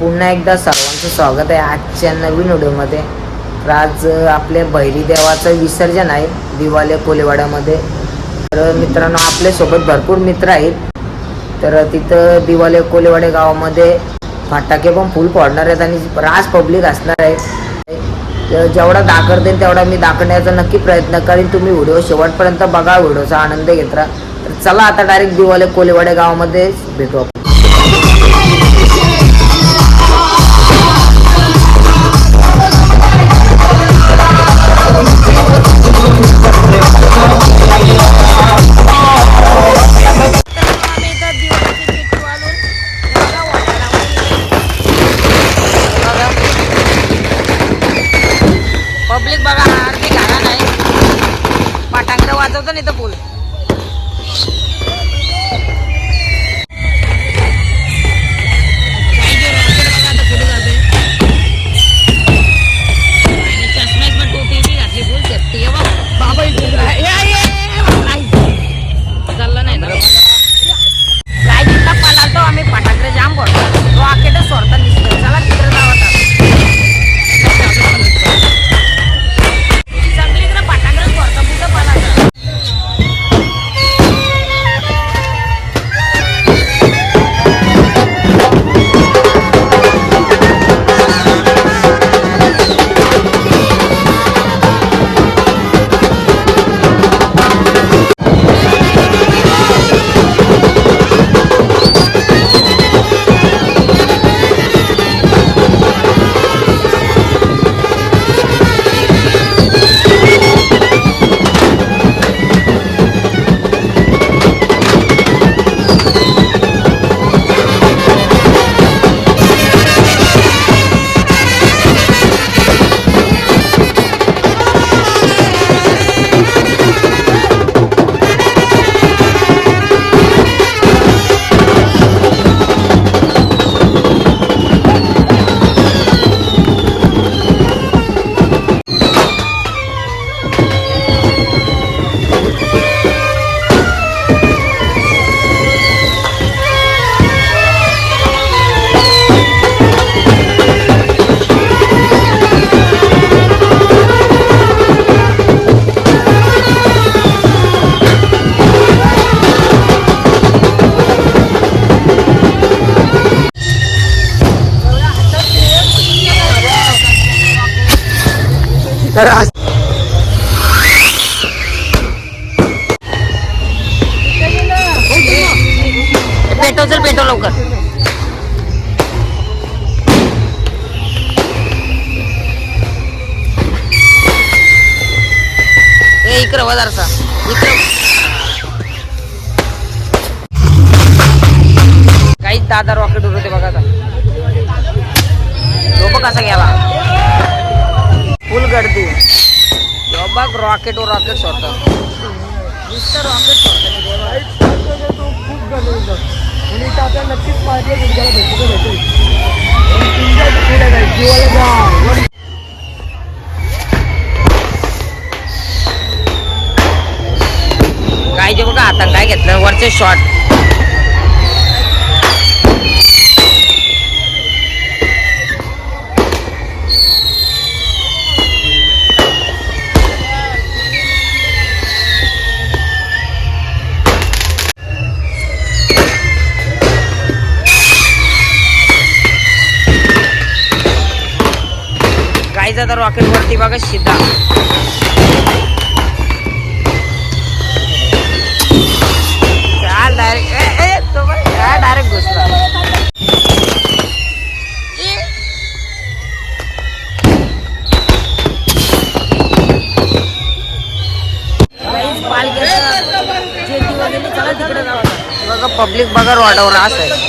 पुन्हा एकदा सर्वांचं स्वागत आहे आजच्या नवीन व्हिडिओमध्ये. तर आज अ, आपल्या देवाचं विसर्जन आहे दिवाले कोलेवाड्यामध्ये तर मित्रांनो आपल्यासोबत भरपूर मित्र आहेत. तर तिथं दिवाले कोलेवाडे गावामध्ये फटाके पण फुल फोडणार आहेत आणि रास पब्लिक असणार आहे. जेवढा जेवढा दाखवतील तेवढा मी दाखवण्याचा नक्की प्रयत्न करीन. तुम्ही व्हिडिओ शेवटपर्यंत बघा व्हिडिओचा आनंद घेत राहा. तर चला आता डायरेक्ट दिवाले कोलेवाडे गावामध्ये भेटू आपण. तर आज पेटो चल पेटो लवकर. ए इकडं वदारसा इकडं. काही दादा रॉकेट उडवते बघा आता. लोक कसा घ्यावा? फुल गर्दी ह्यो बघ रॉकेट वर रॉकेट सोडतात नुसतं रॉकेट सोडतात काय जे बघा आता काय घेतलं? वरचे शॉट गायचा तर रॉकेट वरती बघा शिधा चाल डायरेक्ट ए ए तो डायरेक्ट घुसला ए. गाईज, पालखीचं जे दिवा गेले, चला तिकडे जाऊ बघा पब्लिक बघा रोडावर असं आहे.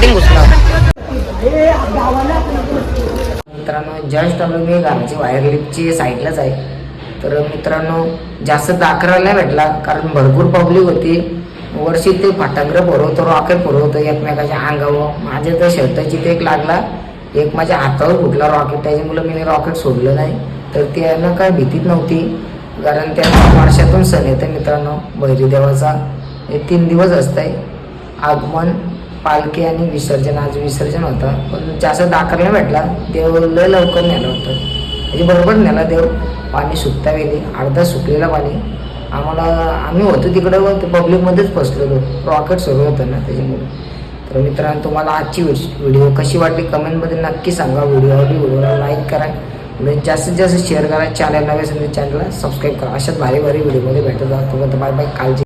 कटिंग घुसणार मित्रांनो जस्ट आलो मी घराची वायर लिपची साईडलाच आहे. तर मित्रांनो जास्त दाखरा नाही भेटला कारण भरपूर पब्लिक होती. वर्षी ते फटाकडे पुरवतो रॉकेट पुरवतो एकमेकाच्या अंगावर. माझ्या तर शर्टाची ते एक लागला. एक माझ्या हातावर फुटला रॉकेट त्याच्यामुळे मी रॉकेट सोडलं नाही. तर त्यानं काय भीतीच नव्हती. कारण त्या वर्षातून सण येते मित्रांनो बहिरी देवाचा. हे तीन दिवस असतंय. आगमन पालखी आणि विसर्जन आज विसर्जन होतं. पण जास्त दाखरला भेटला. देव लय लवकर नेलं होतं. म्हणजे बरोबर नेला देव. पाणी सुकता गेली. अर्धा सुकलेलं पाणी. आम्हाला आम्ही होतो तिकडं ते पब्लिकमध्येच फसलेलो रॉकेट सुरू होतं ना त्याच्यामुळे. तर मित्रांनो तुम्हाला आजची व्हिडिओ कशी वाटली? कमेंटमध्ये नक्की सांगा. व्हिडिओ आवडली व्हिडिओला लाईक करा. व्हिडिओ जास्तीत जास्त शेअर करा. चॅनल नवे असेल चॅनलला सबस्क्राईब करा. अशाच भारी भारी व्हिडिओमध्ये भेटत जातो बाय बाय काळजी